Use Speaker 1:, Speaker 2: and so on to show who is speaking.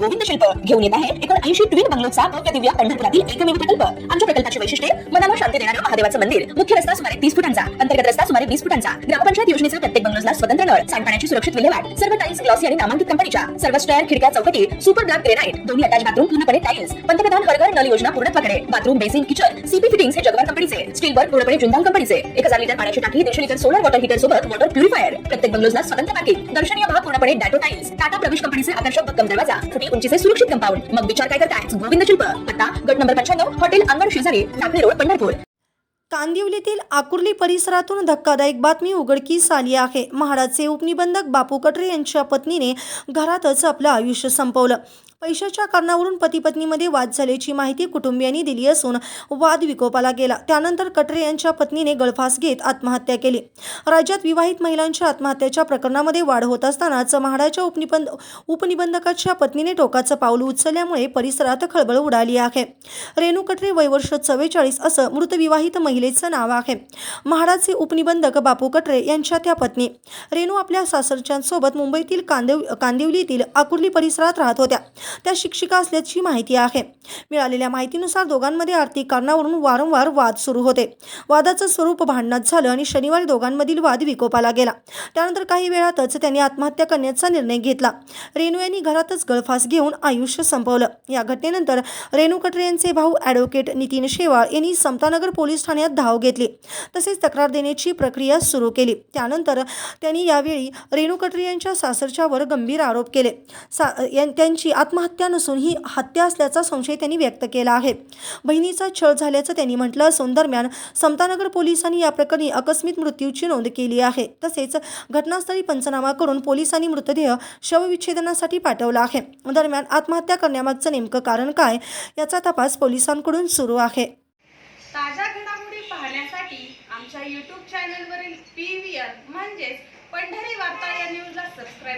Speaker 1: गोविंद शिल्प घेऊन येत आहेत. एकोणऐंशी ट्विन बंगलोचा भव्य दिव्य पंढरपुरातील एकमेव प्रकल्प. आमच्या प्रकल्पाची वैशिष्ट्ये मनाला शांती देणारं महादेवाचं मंदिर. मुख्य रस्ता सुमारे तीस फुटांचा अंतर्गत रस्ता सुमारे वीस फुटांचा. ग्रामपंचायत योजनेचा प्रत्येक बंगलोजला स्वतंत्र नळ सांडपाण्याची सुरक्षित विल्हेवाट सर्व टाईल्स ग्लॉसी आणि नामांकित कंपनीच्या सर्व स्टॅर खिडक्या चौकटी सुपर ब्लॅक ग्रेनाइट दोन्ही अटॅच बाथरूम पूर्णपणे टाईल्स पंतप्रधान हरघर नल योजना पूर्णत्वाकडे bathroom basin kitchen CP fittings हे जगभर कंपनीचे स्टीलवर पूर्णपणे जिंदाल कंपनीचे एक हजार लिटर पाण्याची टाकी दीडशे लिटर सोलर वॉटर हीटर सोबत वॉटर प्युरिफायर प्रत्येक बंगलोजला स्वतंत्र पार्किंग दर्शनीय भाग पूर्णपणे डॅटो टाइल्स टाटा प्रवेश कंपनीचे आकर्षक भक्कम दरवाजा. फुटी उंचीचे सुरक्षित कंपाऊंड मग विचार काय करताय? गोविंद शिल्प. पत्ता गट नंबर पंच्याण्णव हॉटेल अंगण शेजारी टाकळी रोड पंढरपूर.
Speaker 2: कांदिवलीतील आकुर्ली परिसरातून धक्कादायक बातमी उघडकीस आली आहे. म्हाडाचे उपनिबंधक बापू कटरे यांच्या पत्नीने घरातच आपलं आयुष्य संपवलं. पैशाच्या कारणावरून पती पत्नीमध्ये वाद झाल्याची माहिती कुटुंबियांनी दिली असून वाद विकोपाला गेला. त्यानंतर कटरे यांच्या पत्नीने गळफास घेत आत्महत्या केली. राज्यात विवाहित महिलांच्या आत्महत्याच्या प्रकरणामध्ये वाढ होत असतानाच म्हाडाच्या उपनिबंध उपनिबंधकाच्या पत्नीने टोकाचं पाऊल उचलल्यामुळे परिसरात खळबळ उडाली आहे. रेणू कटरे वयवर्ष चव्वेचाळीस असं मृत विवाहित महिलेचं नाव आहे. म्हाडाचे उपनिबंधक बापू कटरे यांच्या त्या पत्नी. रेणू आपल्या सासरच्यांसोबत मुंबईतील कांदिव कांदिवलीतील आकुर्ली परिसरात राहत होत्या. त्या शिक्षिका असल्याची माहिती आहे. मिळालेल्या माहितीनुसार दोघांमध्ये आर्थिक कारणावरून वारंवार वाद सुरू होते. वादाचं स्वरूप भांडणात झालं आणि शनिवारी दोघांमधील वाद विकोपाला गेला. त्यानंतर काही वेळातच त्यांनी आत्महत्या करण्याचा निर्णय घेतला. रेणू यांनी घरातच गळफास घेऊन आयुष्य संपवलं. या घटनेनंतर रेणू कटरे यांचे भाऊ ॲडव्होकेट नितीन शेवाळ यांनी समतानगर पोलीस ठाण्यात धाव घेतली. तसेच तक्रार देण्याची प्रक्रिया सुरू केली. त्यानंतर त्यांनी यावेळी रेणू कटरे यांच्या सासरच्यावर गंभीर आरोप केले. सा यां- त्यांची आत्महत्या नसून ही हत्या असल्याचा संशय त्यांनी व्यक्त केला आहे. बहिणीचा छळ झाल्याचं त्यांनी म्हटलं असून दरम्यान समतानगर पोलिसांनी या प्रकरणी अकस्मित मृत्यूची नोंद केली आहे. तसेच घटनास्थळी पंचनामा करून पोलिसांनी मृतदेह शवविच्छेदनासाठी पाठवला आहे. दरम्यान आत्महत्या करण्यामागचं नेमकं कारण काय याचा तपास पोलिसांकडून सुरू आहे.
Speaker 3: ताज्या घडामोडी पाहण्यासाठी आमच्या यूट्यूब चॅनलवरील पी व्ही आर म्हणजेच पंढरी वार्ता या न्यूजला सबस्क्राईब